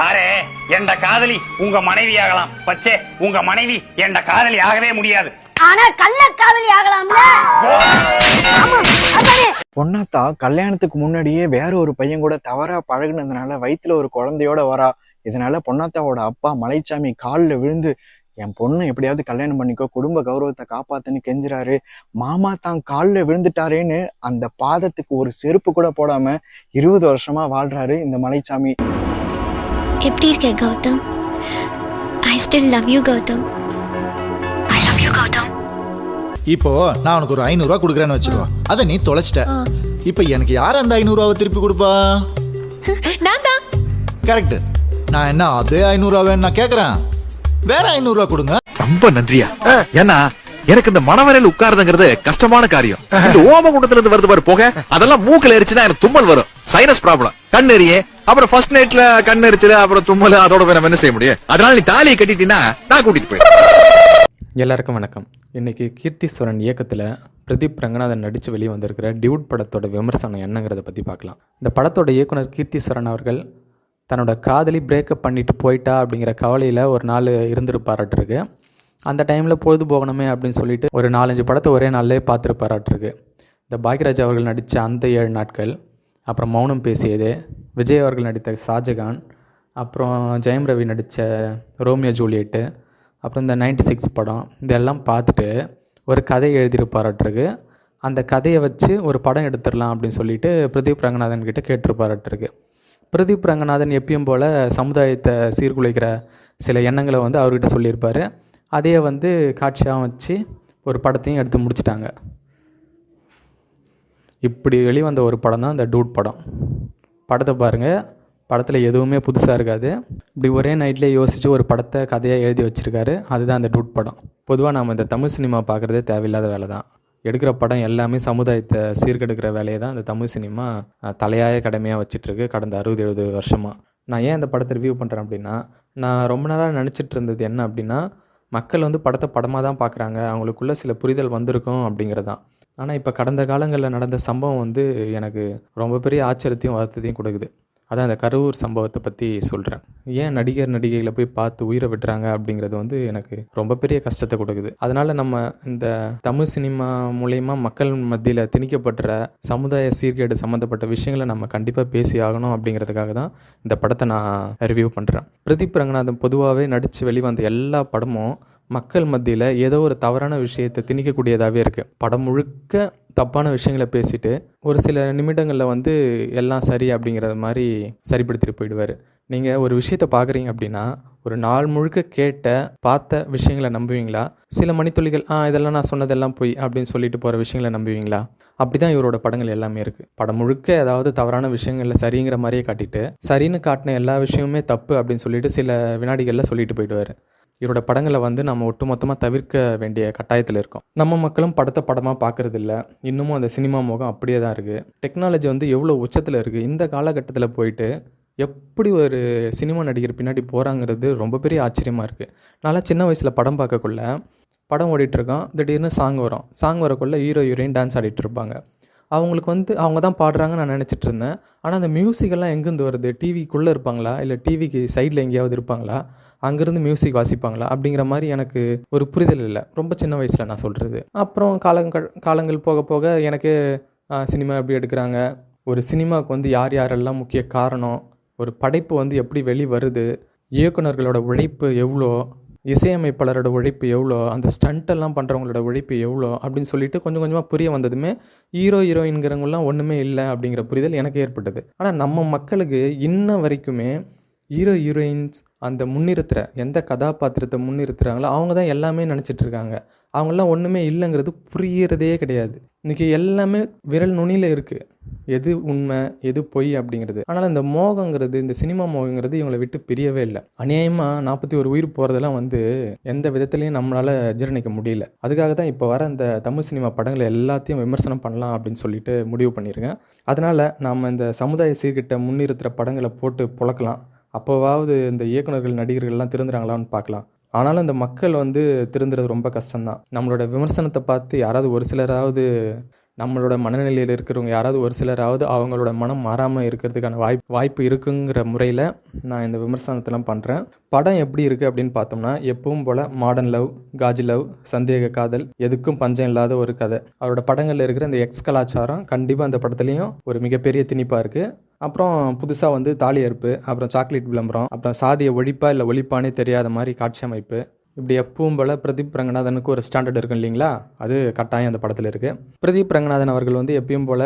சாரே என்ற காதலி உங்க மனைவி ஆகலாம். பச்சே உங்க மனைவி என்ற காதலி ஆகவே முடியாது. ஆனா கள்ள காதலி ஆகலாம்ல? பொன்னாத்தா கல்யாணத்துக்கு முன்னாடியே வேற ஒரு பையன் கூட தவறா பழகுனதுனால வயித்துல ஒரு குழந்தையோட வரா. இதனால பொன்னாத்தாவோட அப்பா மலைச்சாமி காலில் விழுந்து என் பொண்ணு எப்படியாவது கல்யாணம் பண்ணிக்கோ குடும்ப கௌரவத்தை காப்பாத்துன்னு கெஞ்சுறாரு. மாமா தான் காலில் விழுந்துட்டாரேன்னு அந்த பாதத்துக்கு ஒரு செருப்பு கூட போடாம இருபது வருஷமா வாழ்றாரு இந்த மலைச்சாமி. எப்படி இருக்க Gautham? I still love you Gautham. I love you Gautham. இப்போ நான் உனக்கு ஒரு ஐநூறுரூவா கொடுக்குறேன்னு வச்சுக்கோ. அதை நீ தொலைச்சிட்ட. இப்போ எனக்கு யார் அந்த ஐநூறுரூவாவை திருப்பி கொடுப்பா? நான் தான். கரெக்ட் நான் என்ன அதே ஐநூறுரூவா வேணும் நான் கேட்குறேன் வேற ஐநூறுரூவா கொடுங்க. ரொம்ப நன்றியா. ஏன்னா எனக்கு இந்த மனவரையில் உட்கார்றதுங்கிறது கஷ்டமான காரியம். இந்த ஓமகுண்டத்துல இருந்து வருது பாரு போக. அதெல்லாம் மூக்குல எரிச்சுன்னா எனக்கு தும்மல் வரும். சைனஸ் ப்ராப்ளம் கண் எரியே அப்புறம் ஃபர்ஸ்ட் நைட்ல கண் எரிச்சல அப்புறம் தும்மல் அதோட போய் நம்ம என்ன செய்ய முடியும்? அதனால நீ தாலியை கட்டிட்டீங்கன்னா நான் கூட்டிட்டு போயிடுறேன் எல்லாருக்கும் வணக்கம். இன்னைக்கு கீர்த்திஸ்வரன் இயக்கத்தில் பிரதீப் ரங்கநாதன் நடித்து வெளியே வந்திருக்கிற டியூட் படத்தோட விமர்சனம் என்னங்கிறத பற்றி பார்க்கலாம். இந்த படத்தோட இயக்குனர் கீர்த்திஸ்வரன் அவர்கள் தன்னோட காதலி பிரேக்கப் பண்ணிட்டு போயிட்டா அப்படிங்கிற கவலையில் ஒரு நாள் இருந்திருப்பாராட்டிருக்கு அந்த டைமில் பொழுது போகணுமே அப்படின்னு சொல்லிட்டு ஒரு நாலஞ்சு படத்தை ஒரே நாள்லேயே பார்த்துருப்பாராட்டிருக்கு இந்த பாக்யராஜ் அவர்கள் நடித்த அந்த ஏழு நாட்கள் அப்புறம் மௌனம் பேசியது விஜய் அவர்கள் நடித்த ஷாஜகான் அப்புறம் ஜெயம் ரவி நடித்த ரோமியோ ஜூலியட்டு அப்புறம் இந்த 96 சிக்ஸ் படம் இதெல்லாம் பார்த்துட்டு ஒரு கதை எழுதியிருப்பாராட்டிருக்கு. அந்த கதையை வச்சு ஒரு படம் எடுத்துடலாம் அப்படின்னு சொல்லிட்டு பிரதீப் ரங்கநாதன் கிட்ட கேட்டிருப்பாராட்டிருக்கு. பிரதீப் ரங்கநாதன் எப்பயும் போல் சமுதாயத்தை சீர்குலைக்கிற சில எண்ணங்களை வந்து அவர்கிட்ட சொல்லியிருப்பார். அதையே வந்து காட்சியாக வச்சு ஒரு படத்தையும் எடுத்து முடிச்சிட்டாங்க. இப்படி வெளிவந்த ஒரு படம் தான் இந்த டூட் படம். படத்தை பாருங்கள் படத்தில் எதுவுமே புதுசாக இருக்காது. இப்படி ஒரே நைட்லேயே யோசித்து ஒரு படத்தை கதையாக எழுதி வச்சுருக்காரு. அதுதான் அந்த டூட் படம். பொதுவாக நாம் இந்த தமிழ் சினிமா பார்க்குறதே தேவையில்லாத வேலை தான். எடுக்கிற படம் எல்லாமே சமுதாயத்தை சீர்கெடுக்கிற வேலையை தான் இந்த தமிழ் சினிமா தலையாய கடமையாக வச்சிட்ருக்கு கடந்த அறுபது எழுபது வருஷமாக நான் ஏன் இந்த படத்தை ரிவ்யூ பண்ணுறேன் அப்படின்னா நான் ரொம்ப நாளாக நினச்சிட்டு இருந்தது என்ன அப்படின்னா மக்கள் வந்து படத்தை படமாக தான் பார்க்குறாங்க அவங்களுக்குள்ள சில புரிதல் வந்திருக்கும் அப்படிங்கிறதான் ஆனால் இப்போ கடந்த காலங்களில் நடந்த சம்பவம் வந்து எனக்கு ரொம்ப பெரிய ஆச்சரியத்தையும் வருத்தத்தையும் கொடுக்குது. அதான் அந்த கரூர் சம்பவத்தை பற்றி சொல்கிறேன் ஏன் நடிகர் நடிகைகளை போய் பார்த்து உயிரை விடுறாங்க அப்படிங்கிறது வந்து எனக்கு ரொம்ப பெரிய கஷ்டத்தை கொடுக்குது. அதனால் நம்ம இந்த தமிழ் சினிமா மூலயமா மக்கள் மத்தியில் திணிக்கப்படுற சமுதாய சீர்கேடு சம்மந்தப்பட்ட விஷயங்களை நம்ம கண்டிப்பாக பேசி ஆகணும் அப்படிங்கிறதுக்காக தான் இந்த படத்தை நான் ரிவ்யூ பண்ணுறேன் பிரதீப் ரங்கநாதன் பொதுவாகவே நடித்து வெளிவந்த எல்லா படமும் மக்கள் மத்தியில் ஏதோ ஒரு தவறான விஷயத்தை திணிக்கக்கூடியதாகவே இருக்குது படம் முழுக்க தப்பான விஷயங்களை பேசிட்டு ஒரு சில நிமிடங்களில் வந்து எல்லாம் சரி அப்படிங்கிறது மாதிரி சரிப்படுத்திட்டு போயிடுவார். நீங்கள் ஒரு விஷயத்தை பார்க்குறீங்க அப்படின்னா ஒரு நாள் முழுக்க கேட்ட பார்த்த விஷயங்களை நம்புவீங்களா? சில மணித்துளிகள் ஆ இதெல்லாம் நான் சொன்னதெல்லாம் போய் அப்படின்னு சொல்லிட்டு போகிற விஷயங்களை நம்புவீங்களா? அப்படி தான் இவரோட படங்கள் எல்லாமே இருக்குது படம் முழுக்க ஏதாவது தவறான விஷயங்களில் சரிங்கிற மாதிரியே காட்டிட்டு சரின்னு காட்டின எல்லா விஷயமுமே தப்பு அப்படின்னு சொல்லிட்டு சில வினாடிகளில் சொல்லிட்டு போயிடுவார். இவரோட படங்களை வந்து நம்ம ஒட்டுமொத்தமாக தவிர்க்க வேண்டிய கட்டாயத்தில் இருக்கோம். நம்ம மக்களும் படத்தை படமாக பார்க்கறது இல்லை இன்னமும் அந்த சினிமா முகம் அப்படியே தான் இருக்குது டெக்னாலஜி வந்து எவ்வளோ உச்சத்தில் இருக்குது இந்த காலகட்டத்தில் போயிட்டு எப்படி ஒரு சினிமா நடிகர் பின்னாடி போகிறாங்கிறது ரொம்ப பெரிய ஆச்சரியமாக இருக்குது நான்லாம் சின்ன வயசில் படம் பார்க்கக்குள்ள படம் ஓடிட்டுருக்கோம் திடீர்னு சாங் வரும். சாங் வரக்குள்ளே ஹீரோ ஹீரோயின் டான்ஸ் ஆடிட்டு இருப்பாங்க. அவங்களுக்கு வந்து அவங்க தான் பாடுறாங்கன்னு நான் நினச்சிட்டு இருந்தேன். ஆனால் அந்த மியூசிக்கெல்லாம் எங்கேருந்து வருது? டிவிக்குள்ளே இருப்பாங்களா? இல்லை டிவிக்கு சைடில் எங்கேயாவது இருப்பாங்களா? அங்கேருந்து மியூசிக் வாசிப்பாங்களா? அப்படிங்கிற மாதிரி எனக்கு ஒரு புரிதல் இல்லை. ரொம்ப சின்ன வயசில் நான் சொல்கிறது அப்புறம் காலங்கள் காலங்கள் போக போக எனக்கு சினிமா எப்படி எடுக்கிறாங்க? ஒரு சினிமாவுக்கு வந்து யார் யாரெல்லாம் முக்கிய காரணம்? ஒரு படைப்பு வந்து எப்படி வெளி வருது இயக்குனர்களோட உழைப்பு எவ்வளோ? இசையமைப்பாளரோட உழைப்பு எவ்வளோ? அந்த ஸ்டண்ட் எல்லாம் பண்ணுறவங்களோட உழைப்பு எவ்வளோ? அப்படின்னு சொல்லிட்டு கொஞ்சம் கொஞ்சமாக புரிய வந்ததுமே ஹீரோ ஹீரோயின்கிறவங்களாம் ஒன்றுமே இல்லை அப்படிங்கிற புரிதல் எனக்கு ஏற்பட்டது. ஆனால் நம்ம மக்களுக்கு இன்ன வரைக்குமே ஹீரோ ஹீரோயின்ஸ் அந்த முன்னிறுத்துகிற எந்த கதாபாத்திரத்தை முன்னிறுத்துறாங்களோ அவங்க தான் எல்லாமே நினச்சிட்ருக்காங்க. அவங்களாம் ஒன்றுமே இல்லைங்கிறது புரியறதே கிடையாது. இன்றைக்கி எல்லாமே விரல் நுனியில் இருக்குது எது உண்மை எது பொய் அப்படிங்கிறது. ஆனால் இந்த மோகங்கிறது இந்த சினிமா மோகங்கிறது இவங்களை விட்டு பிரியவே இல்லை. அநியாயமாக நாற்பத்தி ஒரு உயிர் போகிறதெல்லாம் வந்து எந்த விதத்துலையும் நம்மளால் ஜீரணிக்க முடியல. அதுக்காக தான் இப்போ வர இந்த தமிழ் சினிமா படங்களை எல்லாத்தையும் விமர்சனம் பண்ணலாம் அப்படின்னு சொல்லிட்டு முடிவு பண்ணியிருக்கேன். அதனால் நாம் இந்த சமுதாய சீர்கிட்ட முன்னிறுத்துகிற படங்களை போட்டு புழக்கலாம். அப்போவாவது இந்த இயக்குனர்கள் நடிகர்கள்லாம் திருந்துறாங்களான்னு பார்க்கலாம். ஆனாலும் இந்த மக்கள் வந்து திருந்துறது ரொம்ப கஷ்டம்தான். நம்மளோட விமர்சனத்தை பார்த்து யாராவது ஒரு சிலராவது நம்மளோட மனநிலையில் இருக்கிறவங்க யாராவது ஒரு சிலராவது அவங்களோட மனம் மாறாமல் இருக்கிறதுக்கான வாய்ப்பு வாய்ப்பு இருக்குங்கிற முறையில் நான் இந்த விமர்சனத்தெல்லாம் பண்ணுறேன் படம் எப்படி இருக்குது அப்படின்னு பார்த்தோம்னா எப்பவும் போல் மாடர்ன் லவ் காஜி லவ் சந்தேக காதல் எதுக்கும் பஞ்சம் இல்லாத ஒரு கதை. அவரோட படங்களில் இருக்கிற இந்த எக்ஸ் கலாச்சாரம் கண்டிப்பாக அந்த படத்துலையும் ஒரு மிகப்பெரிய திணிப்பாக இருக்குது அப்புறம் புதுசாக வந்து தாலி அறுப்பு அப்புறம் சாக்லேட் விளம்பரம் அப்புறம் சாதியை ஒழிப்பா இல்லை ஒழிப்பானே தெரியாத மாதிரி காட்சி அமைப்பு இப்படி எப்பவும் போல் பிரதீப் ரங்கநாதனுக்கு ஒரு ஸ்டாண்டர்ட் இருக்கும் இல்லைங்களா? அது கட்டாயம் அந்த படத்தில் இருக்குது பிரதீப் ரங்கநாதன் அவர்கள் வந்து எப்பயும் போல்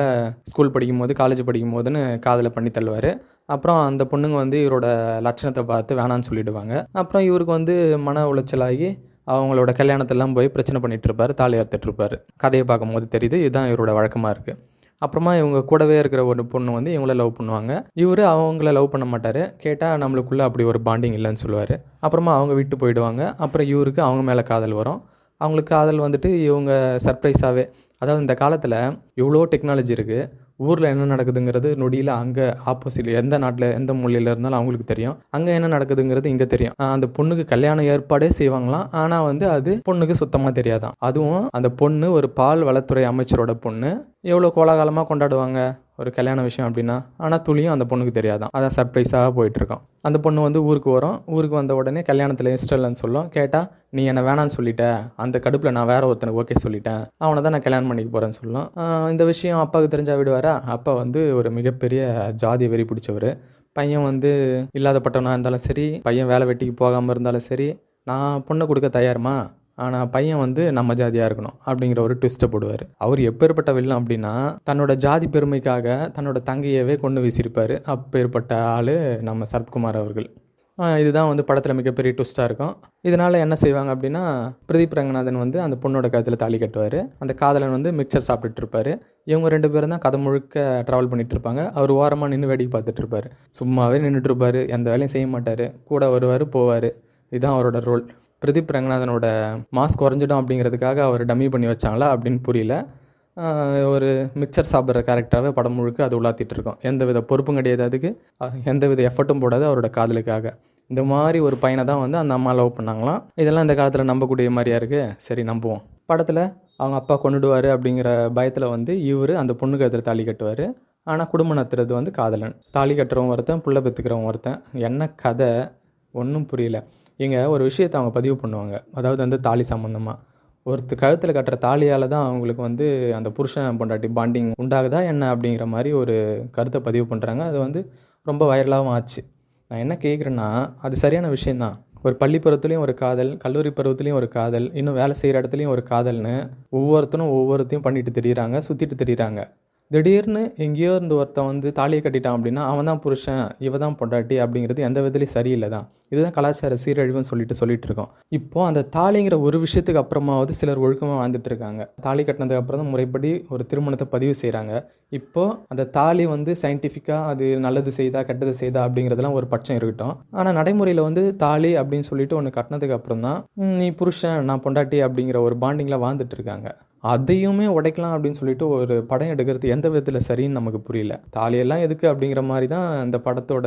ஸ்கூல் படிக்கும் போது காலேஜ் படிக்கும் போதுன்னு காதலை பண்ணி தள்ளுவார். அப்புறம் அந்த பொண்ணுங்க வந்து இவரோட லட்சணத்தை பார்த்து வேணான்னு சொல்லிடுவாங்க. அப்புறம் இவருக்கு வந்து மன உளைச்சலாகி அவங்களோட கல்யாணத்தெல்லாம் போய் பிரச்சனை பண்ணிட்டு தாலி அறுத்துட்டு இருப்பார். கதையை பார்க்கும்போது தெரியுது இதுதான் இவரோட வழக்கமாக இருக்குது அப்புறமா இவங்க கூடவே இருக்கிற ஒரு பொண்ணு வந்து இவங்கள லவ் பண்ணுவாங்க. இவர் அவங்கள லவ் பண்ண மாட்டார். கேட்டால் நம்மளுக்குள்ளே அப்படி ஒரு பாண்டிங் இல்லைன்னு சொல்லுவார். அப்புறமா அவங்க விட்டு போயிடுவாங்க. அப்புறம் இவருக்கு அவங்க மேலே காதல் வரும். அவங்களுக்கு காதல் வந்துட்டு இவங்க சர்ப்ரைஸாகவே அதாவது இந்த காலத்தில் இவ்வளோ டெக்னாலஜி இருக்குது ஊரில் என்ன நடக்குதுங்கிறது நொடியில் அங்கே ஆப்போசிட் எந்த நாட்டில் எந்த மொழியில் இருந்தாலும் அவங்களுக்கு தெரியும். அங்கே என்ன நடக்குதுங்கிறது இங்கே தெரியும். அந்த பொண்ணுக்கு கல்யாண ஏற்பாடே செய்வாங்களாம். ஆனால் வந்து அது பொண்ணுக்கு சுத்தமாக தெரியாதான். அதுவும் அந்த பொண்ணு ஒரு பால் வளத்துறை அமைச்சரோட பொண்ணு. எவ்வளோ கோலாகலமாக கொண்டாடுவாங்க? ஒரு கல்யாண விஷயம் அப்படின்னா ஆனால் துளியும் அந்த பொண்ணுக்கு தெரியாதான். அதான் சர்ப்ரைஸாக போயிட்டுருக்கோம் அந்த பொண்ணு வந்து ஊருக்கு வரும். ஊருக்கு வந்த உடனே கல்யாணத்தில் இஷ்டம் இல்லைன்னு சொல்லும். கேட்டால் நீ என்னை வேணான்னு சொல்லிட்ட. அந்த கடுப்பில் நான் வேற ஒருத்தனுக்கு ஓகே சொல்லிட்டேன். அவனை தான் நான் கல்யாணம் பண்ணிக்க போகிறேன்னு சொல்லும். இந்த விஷயம் அப்பாவுக்கு தெரிஞ்சா விடுவாரா? அப்பா வந்து ஒரு மிகப்பெரிய ஜாதி வெறி பிடிச்சவர். பையன் வந்து இல்லாதப்பட்டவனாக இருந்தாலும் சரி பையன் வேலை வெட்டிக்கு போகாமல் இருந்தாலும் சரி நான் பொண்ணை கொடுக்க தயாருமா? ஆனால் பையன் வந்து நம்ம ஜாதியாக இருக்கணும் அப்படிங்கிற ஒரு ட்விஸ்ட்டை போடுவார். அவர் எப்பேற்பட்ட வில்லன் அப்படின்னா தன்னோட ஜாதி பெருமைக்காக தன்னோட தங்கையவே கொண்டு வீசியிருப்பார் அப்பேற்பட்ட ஆள் நம்ம சரத்குமார் அவர்கள். இதுதான் வந்து படத்தில் மிகப்பெரிய ட்விஸ்ட்டாக இருக்கும். இதனால் என்ன செய்வாங்க அப்படின்னா பிரதீப் ரங்கநாதன் வந்து அந்த பொண்ணோட கழுத்தில் தாலி கட்டுவார். அந்த காதலன் வந்து மிக்சர் சாப்பிட்டுட்டு இருப்பாரு. இவங்க ரெண்டு பேரும் தான் கதை முழுக்க ட்ராவல் பண்ணிட்டு இருப்பாங்க. அவர் ஓரமாக நின்று வேடிக்கை பார்த்துட்டு இருப்பாரு. சும்மாவே நின்றுட்டு இருப்பாரு. எந்த வேலையும் செய்ய மாட்டார். கூட வருவார் போவார். இதுதான் அவரோட ரோல் பிரதீப் ரங்கநாதனோட மாஸ்க் குறைஞ்சிடும் அப்படிங்கிறதுக்காக அவர் டம்மி பண்ணி வச்சாங்களா அப்படின்னு புரியல. ஒரு மிக்சர் சாப்பிட்ற கேரக்டராகவே படம் முழுக்க அது உலாத்திட்டு இருக்கோம். எந்த வித பொறுப்பும் கிடையாது அதுக்கு. எந்த வித எஃபர்ட்டும் போடாது அவரோட காதலுக்காக. இந்த மாதிரி ஒரு பையனை தான் வந்து அந்த அம்மா லவ் பண்ணாங்களாம். இதெல்லாம் இந்த காலத்தில் நம்பக்கூடிய மாதிரியா இருக்குது சரி நம்புவோம். படத்தில் அவங்க அப்பா கொண்டுடுவார் அப்படிங்கிற பயத்தில் வந்து இவர் அந்த பொண்ணுக்கு எதிர தாலி கட்டுவார். ஆனால் குடும்பம் நடத்துறது வந்து காதலன். தாலி கட்டுறவன் ஒருத்தன் புள்ள பெற்றுக்கிறவன் ஒருத்தன். என்ன கதை? ஒன்றும் புரியல. இங்கே ஒரு விஷயத்தை அவங்க பதிவு பண்ணுவாங்க. அதாவது வந்து தாலி சம்மந்தமாக ஒருத்தர் கழுத்தில் கட்டுற தாலியால் தான் அவங்களுக்கு வந்து அந்த புருஷன் பொண்டாட்டி பாண்டிங் உண்டாகுதா என்ன அப்படிங்கிற மாதிரி ஒரு கருத்தை பதிவு பண்ணுறாங்க அது வந்து ரொம்ப வைரலாகவும் ஆச்சு. நான் என்ன கேட்குறேன்னா அது சரியான விஷயந்தான் ஒரு பள்ளி பருவத்துலேயும் ஒரு காதல் கல்லூரி பருவத்துலேயும் ஒரு காதல் இன்னும் வேலை செய்கிற இடத்துலையும் ஒரு காதல்னு ஒவ்வொருத்தனும் ஒவ்வொருத்தையும் பண்ணிட்டு தெரியுறாங்க சுற்றிட்டு தெரியுறாங்க. திடீர்னு எங்கேயோ இருந்து ஒருத்தன் வந்து தாலியை கட்டிட்டான் அப்படின்னா அவன் தான் புருஷன் இவ தான் பொண்டாட்டி அப்படிங்கிறது எந்த விதத்துலையும் சரியில்லை தான். இதுதான் கலாச்சார சீரழிவுன்னு சொல்லிட்டு சொல்லிட்டு இருக்கோம். இப்போ அந்த தாலிங்கிற ஒரு விஷயத்துக்கு அப்புறமாவது சிலர் ஒழுக்கமாக வாழ்ந்துட்டு இருக்காங்க. தாலி கட்டினதுக்கு அப்புறம் தான் முறைப்படி ஒரு திருமணத்தை பதிவு செய்கிறாங்க இப்போ அந்த தாலி வந்து சயின்டிஃபிக்காக அது நல்லது செய்தா கெட்டது செய்தா அப்படிங்கிறதெல்லாம் ஒரு பட்சம் இருக்கட்டும். ஆனால் நடைமுறையில் வந்து தாலி அப்படின்னு சொல்லிட்டு ஒன்று கட்டினதுக்கு அப்புறம் தான் நீ புருஷன் நான் பொண்டாட்டி அப்படிங்கிற ஒரு பாண்டிங்கில் வாழ்ந்துட்டு இருக்காங்க. அதையுமே உடைக்கலாம் அப்படின்னு சொல்லிட்டு ஒரு படம் எடுக்கிறது எந்த விதத்தில் சரின்னு நமக்கு புரியல. தாலியெல்லாம் எதுக்கு அப்படிங்கிற மாதிரி தான் இந்த படத்தோட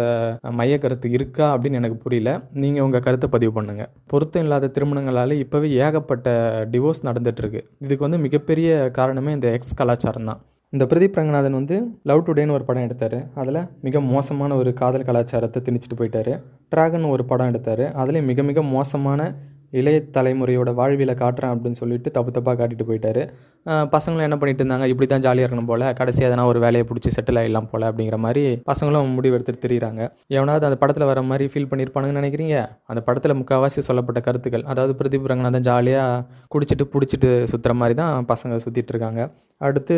மைய கருத்து இருக்கா அப்படின்னு எனக்கு புரியல. நீங்கள் உங்கள் கருத்தை பதிவு பண்ணுங்க. பொருத்தம் இல்லாத திருமணங்களால் இப்போவே ஏகப்பட்ட டிவோர்ஸ் நடந்துட்டுருக்கு. இதுக்கு வந்து மிகப்பெரிய காரணமே இந்த எக்ஸ் கலாச்சாரம் தான். இந்த பிரதீப் ரங்கநாதன் வந்து லவ் டுடேன்னு ஒரு படம் எடுத்தார். அதில் மிக மோசமான ஒரு காதல் கலாச்சாரத்தை திணிச்சிட்டு போயிட்டாரு. ட்ராகன் ஒரு படம் எடுத்தார். அதுலேயும் மிக மிக மோசமான இளைய தலைமுறையோட வாழ்வியலை காட்டுறேன் அப்படின்னு சொல்லிட்டு தப்பு தப்பாக காட்டிட்டு போயிட்டாரு. பசங்களும் என்ன பண்ணிட்டு இருந்தாங்க? இப்படி தான் ஜாலியாக இருக்கணும் போல். கடைசி எதனா ஒரு வேலையை பிடிச்சி செட்டில் ஆகிடலாம் போல் அப்படிங்கிற மாதிரி பசங்களும் முடிவு எடுத்துகிட்டு தெரியுறாங்க. எவனாவது அந்த படத்தில் வர மாதிரி ஃபீல் பண்ணியிருப்பானுங்கன்னு நினைக்கிறீங்க? அந்த படத்தில் முக்கால்வாசி சொல்லப்பட்ட கருத்துக்கள். அதாவது பிரதீப் ரங்கநாதன் ஜாலியாக குடிச்சிட்டு பிடிச்சிட்டு சுற்றுற மாதிரி தான் பசங்க சுற்றிட்டு இருக்காங்க. அடுத்து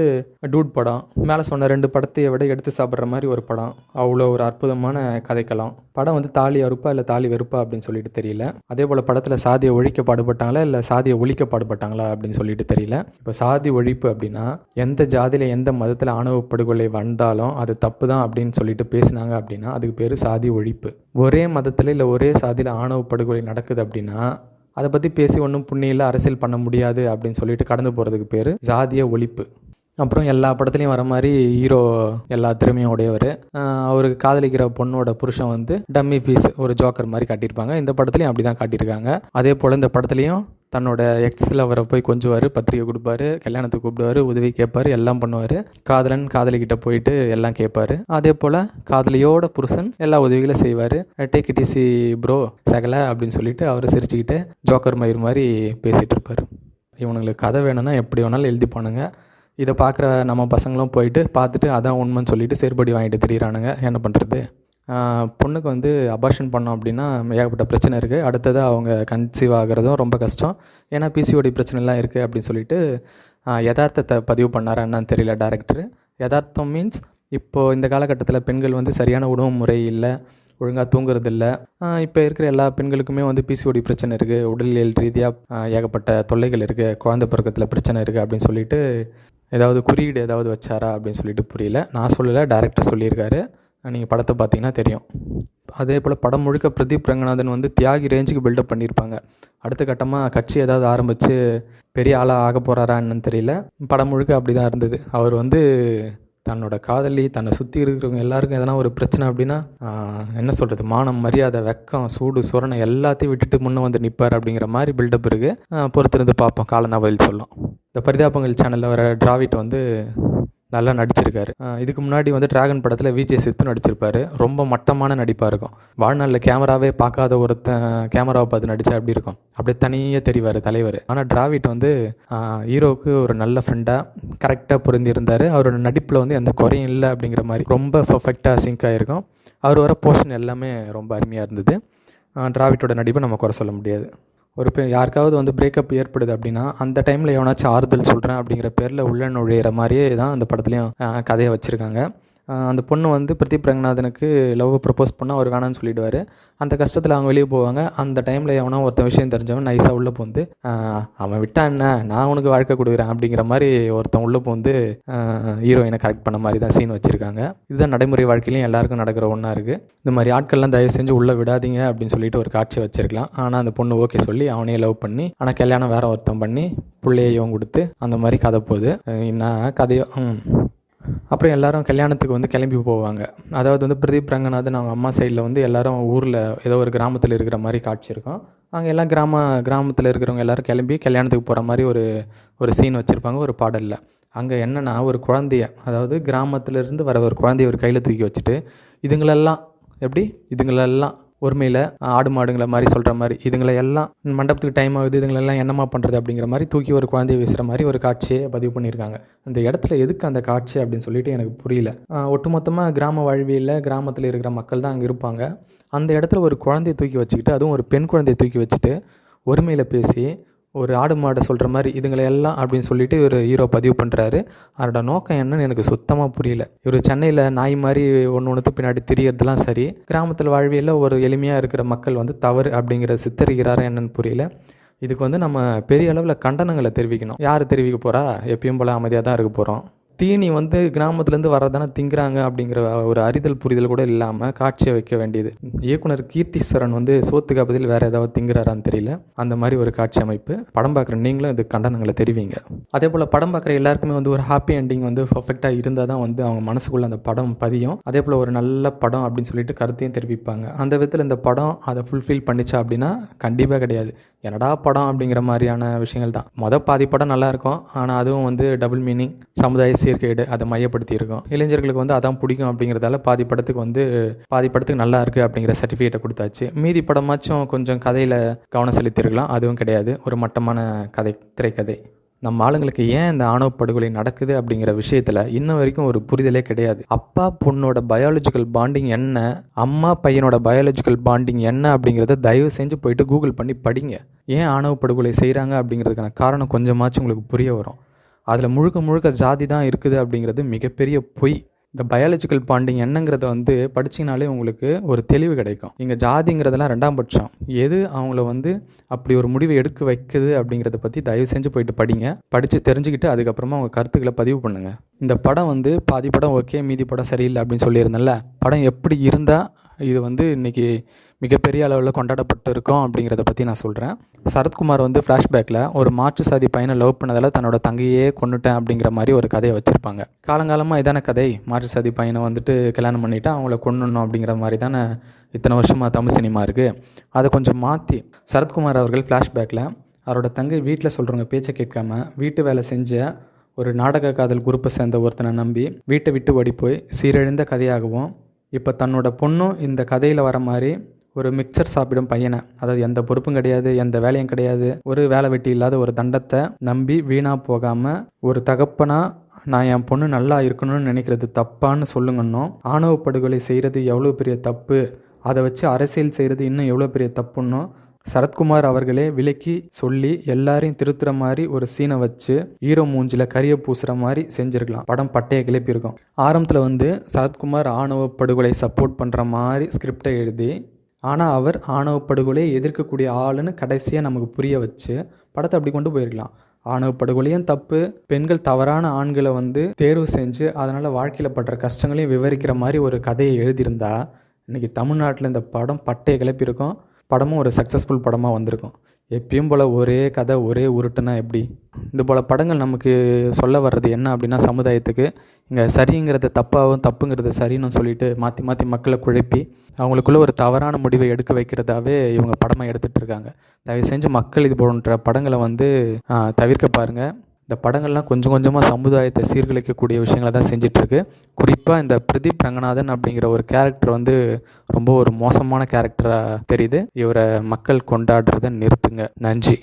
டூட் படம். மேலே சொன்ன ரெண்டு படத்தையை விட எடுத்து சாப்பிட்ற மாதிரி ஒரு படம். அவ்வளோ ஒரு அற்புதமான கதைக்கலாம் படம் வந்து தாலி அறுப்பா இல்லை தாலி வெறுப்பா அப்படின்னு சொல்லிட்டு தெரியல. அதே போல் படத்தில் சாதியை ஒழிக்க பாடுபட்டாங்களா இல்லை சாதியை ஒழிக்க பாடுபட்டாங்களா அப்படின்னு சொல்லிட்டு தெரியல. இப்போ சாதி ஒழிப்பு அப்படின்னா எந்த ஜாதியில் எந்த மதத்தில் ஆணவ படுகொலை வந்தாலும் அது தப்பு தான் அப்படின்னு சொல்லிட்டு பேசினாங்க அப்படின்னா அதுக்கு பேர் சாதி ஒழிப்பு. ஒரே மதத்தில் இல்லை ஒரே சாதியில் ஆணவ படுகொலை நடக்குது அப்படின்னா அதை பற்றி பேசி ஒன்றும் புண்ணியில் அரசியல் பண்ண முடியாது அப்படின்னு சொல்லிட்டு கடந்து போகிறதுக்கு பேர் சாதிய ஒழிப்பு. அப்புறம் எல்லா படத்துலையும் வர மாதிரி ஹீரோ எல்லா திறமையும் உடையவர். அவருக்கு காதலிக்கிற பொண்ணோட புருஷன் வந்து டம்மி பீஸ் ஒரு ஜோக்கர் மாதிரி காட்டியிருப்பாங்க. இந்த படத்துலையும் அப்படி தான் காட்டியிருக்காங்க. அதே போல் இந்த படத்துலையும் தன்னோட எக்ஸில் அவரை போய் கொஞ்சுவார் பத்திரிக்கை கொடுப்பாரு கல்யாணத்துக்கு கூப்பிடுவார் உதவி கேட்பாரு எல்லாம் பண்ணுவார். காதலன் காதலிக்கிட்ட போயிட்டு எல்லாம் கேட்பாரு. அதே போல் காதலியோட புருஷன் எல்லா உதவிகளும் செய்வார். டேக் இட் ஈஸி ப்ரோ சகல அப்படின்னு சொல்லிட்டு அவரை சிரிச்சுக்கிட்டு ஜோக்கர் மயிர் மாதிரி பேசிகிட்டு இருப்பார். இவனுங்களுக்கு கதை வேணும்னா எப்படி வேணாலும் எழுதி போனுங்க. இதை பார்க்குற நம்ம பசங்களும் போயிட்டு பார்த்துட்டு அதான் உண்மைன்னு சொல்லிட்டு செருப்படி வாங்கிட்டு திரியிறானுங்க. என்ன பண்ணுறது பொண்ணுக்கு வந்து அபார்ஷன் பண்ணோம் அப்படின்னா ஏகப்பட்ட பிரச்சனை இருக்குது அடுத்தது அவங்க கன்சீவ் ஆகிறதும் ரொம்ப கஷ்டம். ஏன்னா பிசிஓடி பிரச்சனைலாம் இருக்குது அப்படின்னு சொல்லிட்டு யதார்த்தத்தை பதிவு பண்ணாரா என்னன்னு தெரியல டேரக்டர் யதார்த்தம் மீன்ஸ் இப்போது இந்த காலகட்டத்தில் பெண்கள் வந்து சரியான உணவு முறை இல்லை ஒழுங்காக தூங்குறதில்ல. இப்போ இருக்கிற எல்லா பெண்களுக்குமே வந்து பிசிஓடி பிரச்சனை இருக்குது உடலியல் ரீதியாக ஏகப்பட்ட தொல்லைகள் இருக்குது குழந்தை பிறக்கத்தில் பிரச்சனை இருக்குது அப்படின்னு சொல்லிட்டு ஏதாவது குறியீடு ஏதாவது வச்சாரா அப்படின்னு சொல்லிட்டு புரியல. நான் சொல்லலை டேரக்டர் சொல்லியிருக்காரு. நீங்கள் படத்தை பார்த்தீங்கன்னா தெரியும். அதே போல் படம் முழுக்க பிரதீப் ரங்கநாதன் வந்து தியாகி ரேஞ்சுக்கு பில்டப் பண்ணியிருப்பாங்க. அடுத்த கட்டமாக கட்சி ஏதாவது ஆரம்பித்து பெரிய ஆளாக ஆக போகிறாரா என்னன்னு தெரியல. படம் முழுக்க அப்படி தான் இருந்தது. அவர் வந்து தன்னோட காதலி தன்னை சுற்றி இருக்கிறவங்க எல்லாருக்கும் எதனா ஒரு பிரச்சனை அப்படின்னா என்ன சொல்கிறது மானம் மரியாதை வெக்கம் சூடு சுரணை எல்லாத்தையும் விட்டுட்டு முன்னே வந்து நிற்பார் அப்படிங்கிற மாதிரி பில்டப் இருக்குது பொறுத்திருந்து பார்ப்போம். காலம் தான் பதில் சொல்லும். இந்த பரிதாபங்கள் சேனலில் வர டிராவிட் வந்து நல்லா நடிச்சிருக்காரு. இதுக்கு முன்னாடி வந்து டிராகன் படத்தில் விஜே சித்து நடிச்சிருப்பாரு. ரொம்ப மட்டமான நடிப்பாக இருக்கும். வாழ்நாளில் கேமராவே பார்க்காத ஒருத்தன் கேமராவை பார்த்து நடிச்சா அப்படி இருக்கும்? அப்படியே தனியாக தெரிவார் தலைவர். ஆனால் டிராவிட் வந்து ஹீரோவுக்கு ஒரு நல்ல ஃப்ரெண்டாக கரெக்டாக பொருந்தி இருந்தார் அவரோட நடிப்பில் வந்து எந்த குறையும் இல்லை அப்படிங்கிற மாதிரி. ரொம்ப பர்ஃபெக்டாக சிங்க் ஆகிருக்கும் அவர் வர போர்ஷன் எல்லாமே ரொம்ப அருமையாக இருந்தது. டிராவிட்டோட நடிப்பை நம்ம குறை சொல்ல முடியாது. ஒரு பெ யாருக்காவது வந்து பிரேக்கப் ஏற்படுது அப்படின்னா அந்த டைமில் எவனாச்சும் ஆறுதல் சொல்கிறேன் அப்படிங்கிற பேரில் உள்ள நுழையிற மாதிரியே தான் அந்த படத்துலையும் கதையை வச்சுருக்காங்க. அந்த பொண்ணு வந்து பிரதீப் ரங்கநாதனுக்கு லவ் ப்ரப்போஸ் பண்ணால் அவர் வேணான்னு சொல்லிடுவார். அந்த கஷ்டத்தில் அவங்க வெளியே போவாங்க. அந்த டைமில் எவனோ ஒருத்தன் விஷயம் தெரிஞ்சவன் நைஸாக உள்ளே போந்து அவன் விட்டான் என்ன? நான் உனக்கு வாழ்க்கை கொடுக்குறேன் அப்படிங்கிற மாதிரி ஒருத்தன் உள்ளே போந்து ஹீரோயினை கரெக்ட் பண்ண மாதிரி தான் சீன் வச்சுருக்காங்க. இதுதான் நடைமுறை வாழ்க்கையிலையும் எல்லாருக்கும் நடக்கிற ஒன்றா இருக்குது இந்த மாதிரி ஆட்கள்லாம் தயவு செஞ்சு உள்ளே விடாதீங்க அப்படின்னு சொல்லிட்டு ஒரு காட்சி வச்சிருக்கலாம். ஆனால் அந்த பொண்ணு ஓகே சொல்லி அவனையே லவ் பண்ணி ஆனால் கல்யாணம் வேற ஒருத்தன் பண்ணி பிள்ளையையும் கொடுத்து அந்த மாதிரி கதை போகுது. என்ன கதையோ ம். அப்புறம் எல்லாரும் கல்யாணத்துக்கு வந்து கிளம்பி போவாங்க. அதாவது வந்து பிரதீப் ரங்கநாதன் அவங்க அம்மா சைடில் வந்து எல்லாரும் ஊரில் ஏதோ ஒரு கிராமத்தில் இருக்கிற மாதிரி காட்சி இருக்கும் அங்கே எல்லாம் கிராம கிராமத்தில் இருக்கிறவங்க எல்லாரும் கிளம்பி கல்யாணத்துக்கு போகிற மாதிரி ஒரு ஒரு சீன் வச்சுருப்பாங்க ஒரு பாடலில். அங்கே என்னென்னா ஒரு குழந்தைய அதாவது கிராமத்துலேருந்து வர ஒரு குழந்தைய ஒரு கையில் தூக்கி வச்சுட்டு இதுங்களெல்லாம் எப்படி? இதுங்களெல்லாம் ஒருமையில் ஆடு மாடுங்களை மாதிரி சொல்கிற மாதிரி இதுங்களை எல்லாம் மண்டபத்துக்கு டைம் ஆகுது இதுங்களெல்லாம் என்னம்மா பண்ணுறது அப்படிங்கிற மாதிரி தூக்கி ஒரு குழந்தைய வீசுகிற மாதிரி ஒரு காட்சியை பதிவு பண்ணியிருக்காங்க. அந்த இடத்துல எதுக்கு அந்த காட்சி அப்படின்னு சொல்லிட்டு எனக்கு புரியல. ஒட்டுமொத்தமாக கிராம வாழ்வியலில் கிராமத்தில் இருக்கிற மக்கள் தான் அங்கே இருப்பாங்க. அந்த இடத்துல ஒரு குழந்தைய தூக்கி வச்சுக்கிட்டு அதுவும் ஒரு பெண் குழந்தைய தூக்கி வச்சுட்டு ஒருமையில் பேசி ஒரு ஆடு மாடை சொல்கிற மாதிரி இதுங்களை எல்லாம் அப்படின்னு சொல்லிட்டு ஒரு ஹீரோ பதிவு பண்ணுறாரு அதோட நோக்கம் என்னன்னு எனக்கு சுத்தமாக புரியல. இவர் சென்னையில் நாய் மாதிரி ஒன்று ஒன்றுத்து பின்னாடி திரியறதுலாம் சரி. கிராமத்தில் வாழ்வியலில் ஒரு எளிமையாக இருக்கிற மக்கள் வந்து தவறு அப்படிங்கிற சித்தரிக்கிறாரா என்னன்னு புரியல. இதுக்கு வந்து நம்ம பெரிய அளவில் கண்டனங்களை தெரிவிக்கணும். யார் தெரிவிக்க போகிறா எப்பயும் போல் அமைதியாக தான் இருக்க போகிறோம் தீனி வந்து கிராமத்துலேருந்து வர்றதானே திங்கிறாங்க அப்படிங்கிற ஒரு அறிதல் புரிதல் கூட இல்லாமல் காட்சியை வைக்க வேண்டியது. இயக்குனர் கீர்த்திஸ்வரன் வந்து சோத்துக்கா பதில் வேறு ஏதாவது திங்குறாரான்னு தெரியல. அந்த மாதிரி ஒரு காட்சி அமைப்பு. படம் பார்க்குற நீங்களும் இது கண்டனங்களை தெரிவிங்க. அதே போல் படம் பார்க்குற எல்லாருக்குமே வந்து ஒரு ஹாப்பி எண்டிங் வந்து பர்ஃபெக்டாக இருந்தால் தான் வந்து அவங்க மனசுக்குள்ளே அந்த படம் பதியும். அதே போல் ஒரு நல்ல படம் அப்படின்னு சொல்லிட்டு கருத்தையும் தெரிவிப்பாங்க. அந்த விதத்தில் இந்த படம் அதை ஃபுல்ஃபில் பண்ணிச்சா அப்படின்னா கண்டிப்பாக கிடையாது. என்னடா படம் அப்படிங்கிற மாதிரியான விஷயங்கள் தான். மொதல் பாதி படம் நல்லா இருக்கும். ஆனால் அதுவும் வந்து டபுள் மீனிங் சமுதாய சீர்கேடு அதை மையப்படுத்தி இருக்கும் இளைஞர்களுக்கு வந்து அதான் பிடிக்கும் அப்படிங்கிறதால பாதி படத்துக்கு வந்து பாதி படத்துக்கு நல்லா இருக்குது அப்படிங்கிற சர்டிஃபிகேட்டை கொடுத்தாச்சு. மீதி படமாச்சும் கொஞ்சம் கதையில் கவனம் செலுத்தியிருக்கலாம். அதுவும் கிடையாது. ஒரு மட்டமான கதை திரைக்கதை. நம்ம ஆளுங்களுக்கு ஏன் இந்த ஆணவ படுகொலை நடக்குது அப்படிங்கிற விஷயத்தில் இன்ன வரைக்கும் ஒரு புரிதலே கிடையாது. அப்பா பொண்ணோட பயாலஜிக்கல் பாண்டிங் என்ன? அம்மா பையனோட பயாலஜிக்கல் பாண்டிங் என்ன அப்படிங்கிறத தயவு செஞ்சு போயிட்டு கூகுள் பண்ணி படிங்க. ஏன் ஆணவ படுகொலை செய்கிறாங்க அப்படிங்கிறதுக்கான காரணம் கொஞ்சமாச்சும் உங்களுக்கு புரிய வரும். அதில் முழுக்க முழுக்க ஜாதி தான் இருக்குது அப்படிங்கிறது மிகப்பெரிய பொய். இந்த பயாலஜிக்கல் பாண்டிங் என்னங்கிறத வந்து படிச்சிங்கனாலே உங்களுக்கு ஒரு தெளிவு கிடைக்கும். இங்கே ஜாதிங்கிறதெல்லாம் ரெண்டாம் பட்சம். எது அவங்கள வந்து அப்படி ஒரு முடிவை எடுக்க வைக்குது அப்படிங்கிறத பற்றி தயவு செஞ்சு போயிட்டு படிங்க. படித்து தெரிஞ்சுக்கிட்டு அதுக்கப்புறமா உங்கள் கருத்துக்களை பதிவு பண்ணுங்கள் இந்த படம் வந்து பாதி படம் ஓகே மீதி படம் சரியில்லை அப்படின்னு சொல்லியிருந்தேன்ல. படம் எப்படி இருந்தால் இது வந்து இன்றைக்கி மிகப்பெரிய அளவில் கொண்டாடப்பட்டு இருக்கோம் அப்படிங்கிறத பற்றி நான் சொல்கிறேன் சரத்குமார் வந்து ஃப்ளாஷ்பேக்கில் ஒரு மாற்று சாதி பையனை லவ் பண்ணதால் தன்னோட தங்கையே கொண்டுட்டேன் அப்படிங்கிற மாதிரி ஒரு கதையை வச்சுருப்பாங்க. காலங்காலமாக இதான கதை? மாற்று சாதி பையனை வந்துட்டு கல்யாணம் பண்ணிவிட்டு அவங்கள கொண்டுணும் அப்படிங்கிற மாதிரி தானே இத்தனை வருஷமாக தமிழ் சினிமா இருக்குது அதை கொஞ்சம் மாற்றி சரத்குமார் அவர்கள் ஃப்ளாஷ்பேக்கில் அவரோட தங்கை வீட்டில் சொல்கிறவங்க பேச்சை கேட்காம வீட்டு வேலை செஞ்ச ஒரு நாடக காதல் குரூப்பை சேர்ந்த ஒருத்தனை நம்பி வீட்டை விட்டு ஓடி போய் சீரழிந்த கதையாகவும் இப்போ தன்னோட பொண்ணும் இந்த கதையில் வர மாதிரி ஒரு மிக்சர் சாப்பிடும் பையனை. அதாவது எந்த பொறுப்பும் கிடையாது எந்த வேலையும் கிடையாது. ஒரு வேலை வெட்டி இல்லாத ஒரு தண்டத்தை நம்பி வீணாக போகாமல் ஒரு தகப்பனா நான் என் பொண்ணு நல்லா இருக்கணும்னு நினைக்கிறது தப்பான்னு சொல்லுங்கன்னும் ஆணவ படுகொலை செய்கிறது எவ்வளோ பெரிய தப்பு? அதை வச்சு அரசியல் செய்கிறது இன்னும் எவ்வளோ பெரிய தப்புன்னோ சரத்குமார் அவர்களே விலக்கி சொல்லி எல்லாரையும் திருத்துற மாதிரி ஒரு சீனை வச்சு ஈரோ மூஞ்சில கரிய பூசுற மாதிரி செஞ்சிருக்கலாம். படம் பட்டையை கிளப்பியிருக்கோம். ஆரம்பத்தில் வந்து சரத்குமார் ஆணவ படுகொலை சப்போர்ட் பண்ணுற மாதிரி ஸ்கிரிப்டை எழுதி ஆனால் அவர் ஆணவ படுகொலையை எதிர்க்கக்கூடிய ஆளுன்னு கடைசியாக நமக்கு புரிய வச்சு படத்தை அப்படி கொண்டு போயிருக்கலாம். ஆணவ படுகொலையும் தப்பு. பெண்கள் தவறான ஆண்களை வந்து தேர்வு செஞ்சு அதனால் வாழ்க்கையில் படுற கஷ்டங்களையும் விவரிக்கிற மாதிரி ஒரு கதையை எழுதியிருந்தா இன்றைக்கி தமிழ்நாட்டில் இந்த படம் பட்டையை கிளப்பியிருக்கும். படமும் ஒரு சக்ஸஸ்ஃபுல் படமாக வந்திருக்கும். எப்பயும் போல் ஒரே கதை ஒரே உருட்டுனா எப்படி? இது போல் படங்கள் நமக்கு சொல்ல வர்றது என்ன அப்படின்னா சமுதாயத்துக்கு இங்கே சரிங்கிறத தப்பாகவும் தப்புங்கிறத சரின்னு சொல்லிட்டு மாற்றி மாற்றி மக்களை குழப்பி அவங்களுக்குள்ள ஒரு தவறான முடிவை எடுக்க வைக்கிறதாவே இவங்க படமாக எடுத்துகிட்டு இருக்காங்க. தயவு செஞ்சு மக்கள் இது போன்ற படங்களை வந்து தவிர்க்க பாருங்கள் இந்த படங்கள்லாம் கொஞ்சம் கொஞ்சமாக சமுதாயத்தை சீர்குலைக்கக்கூடிய விஷயங்களை தான் செஞ்சிட்ருக்கு குறிப்பாக இந்த பிரதீப் ரங்கநாதன் அப்படிங்கிற ஒரு கேரக்டர் வந்து ரொம்ப ஒரு மோசமான கேரக்டராக தெரியுது. இவரை மக்கள் கொண்டாடுறதை நிறுத்துங்க. நன்றி.